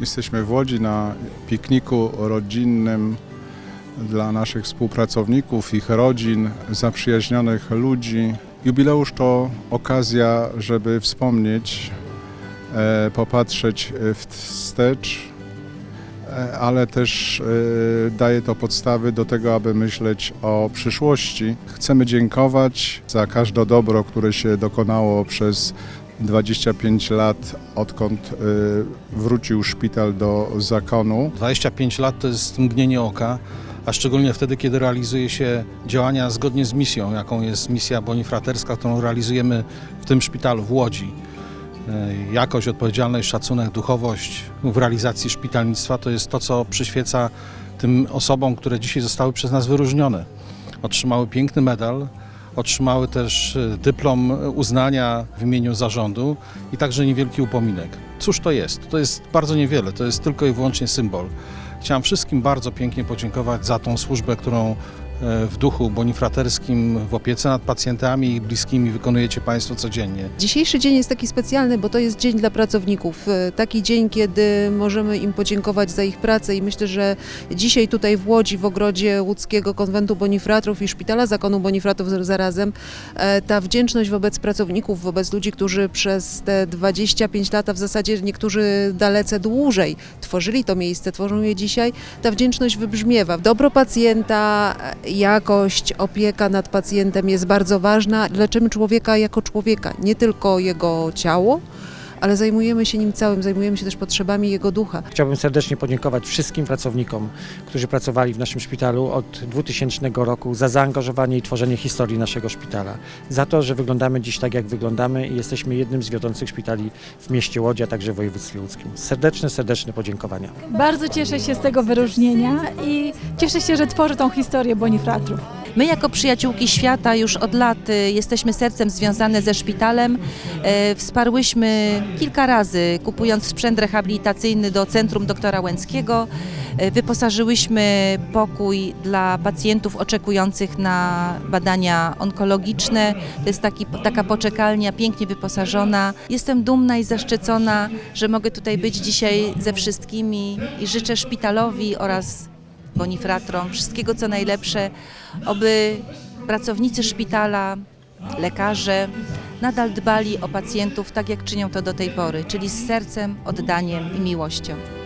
Jesteśmy w Łodzi na pikniku rodzinnym dla naszych współpracowników, ich rodzin, zaprzyjaźnionych ludzi. Jubileusz to okazja, żeby wspomnieć, e, popatrzeć wstecz, e, ale też e, daje to podstawy do tego, aby myśleć o przyszłości. Chcemy dziękować za każde dobro, które się dokonało przez 25 lat, odkąd e, wrócił szpital do zakonu. 25 lat to jest mgnienie oka, a szczególnie wtedy, kiedy realizuje się działania zgodnie z misją, jaką jest misja bonifraterska, którą realizujemy w tym szpitalu w Łodzi. E, Jakość, odpowiedzialność, szacunek, duchowość w realizacji szpitalnictwa to jest to, co przyświeca tym osobom, które dzisiaj zostały przez nas wyróżnione. Otrzymały piękny medal, otrzymały też e, dyplom uznania w imieniu zarządu i także niewielki upominek. Cóż to jest? To jest bardzo niewiele, to jest tylko i wyłącznie symbol. Chciałem wszystkim bardzo pięknie podziękować za tą służbę, którą w duchu bonifraterskim, w opiece nad pacjentami i bliskimi wykonujecie Państwo codziennie. Dzisiejszy dzień jest taki specjalny, bo to jest dzień dla pracowników. E, Taki dzień, kiedy możemy im podziękować za ich pracę i myślę, że dzisiaj tutaj w Łodzi, w ogrodzie łódzkiego konwentu Bonifratrów i Szpitala Zakonu Bonifratów zarazem, e, ta wdzięczność wobec pracowników, wobec ludzi, którzy przez te 25 lat, a w zasadzie niektórzy dalece dłużej tworzyli to miejsce, tworzą je dzisiaj, ta wdzięczność wybrzmiewa. Dobro pacjenta, jakość, opieka nad pacjentem jest bardzo ważna. Leczymy człowieka jako człowieka, nie tylko jego ciało, ale zajmujemy się nim całym, zajmujemy się też potrzebami jego ducha. Chciałbym serdecznie podziękować wszystkim pracownikom, którzy pracowali w naszym szpitalu od 2000 roku za zaangażowanie i tworzenie historii naszego szpitala. Za to, że wyglądamy dziś tak, jak wyglądamy i jesteśmy jednym z wiodących szpitali w mieście Łodzi, a także w województwie łódzkim. Serdeczne, serdeczne podziękowania. Bardzo cieszę się z tego wyróżnienia i cieszę się, że tworzę tą historię Bonifratrów. My jako przyjaciółki świata już od lat y, jesteśmy sercem związane ze szpitalem. E, Wsparłyśmy kilka razy kupując sprzęt rehabilitacyjny do Centrum Doktora Łęckiego. E, Wyposażyłyśmy pokój dla pacjentów oczekujących na badania onkologiczne. To jest taki, taka poczekalnia pięknie wyposażona. Jestem dumna i zaszczycona, że mogę tutaj być dzisiaj ze wszystkimi i życzę szpitalowi oraz bonifratrom wszystkiego co najlepsze, oby pracownicy szpitala, lekarze nadal dbali o pacjentów tak jak czynią to do tej pory, czyli z sercem, oddaniem i miłością.